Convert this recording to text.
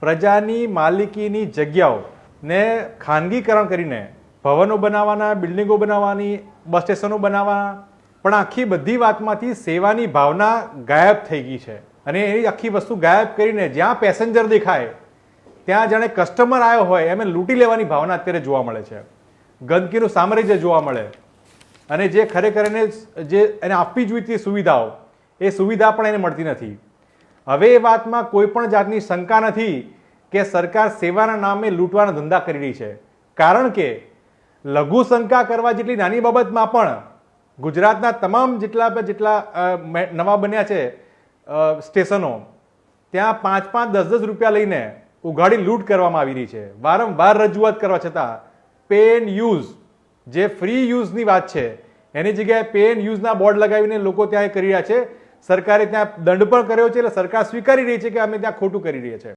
પ્રજાની માલિકીની જગ્યાઓ ને ખાનગીકરણ કરીને ભવનો બનાવવાના, બિલ્ડિંગો બનાવવાની, બસ સ્ટેશનો બનાવવાના, પણ આખી બધી વાતમાંથી સેવાની ભાવના ગાયબ થઈ ગઈ છે. અને એ આખી વસ્તુ ગાયબ કરીને જ્યાં પેસેન્જર દેખાય, ત્યાં જાણે કસ્ટમર આવ્યો હોય એમ લૂંટી લેવાની ભાવના અત્યારે જોવા મળે છે. ગંદકીનું સામ્રાજ્ય જોવા મળે. અને જે ખરેખર એને જે એને આપવી જોઈતી સુવિધાઓ, એ સુવિધા પણ એને મળતી નથી. હવે એ વાતમાં કોઈ પણ જાતની શંકા નથી કે સરકાર સેવાના નામે લૂંટવાના ધંધા કરી રહી છે. કારણ કે લઘુ શંકા કરવા જેટલી નાની બાબતમાં પણ ગુજરાતના તમામ જેટલા જેટલા નવા બન્યા છે સ્ટેશનો, ત્યાં પાંચ પાંચ દસ દસ રૂપિયા લઈને ઉઘાડી લૂંટ કરવામાં આવી રહી છે. વારંવાર રજૂઆત કરવા છતાં પે એન્ડ યુઝ જે ફ્રી યુઝની વાત છે, એની જગ્યાએ પે એન્ડ યુઝના બોર્ડ લગાવીને લોકો ત્યાં કરી રહ્યા છે. સરકારે ત્યાં દંડ પણ કર્યો છે એટલે સરકાર સ્વીકારી રહી છે કે અમે ત્યાં ખોટું કરી રહ્યા છે.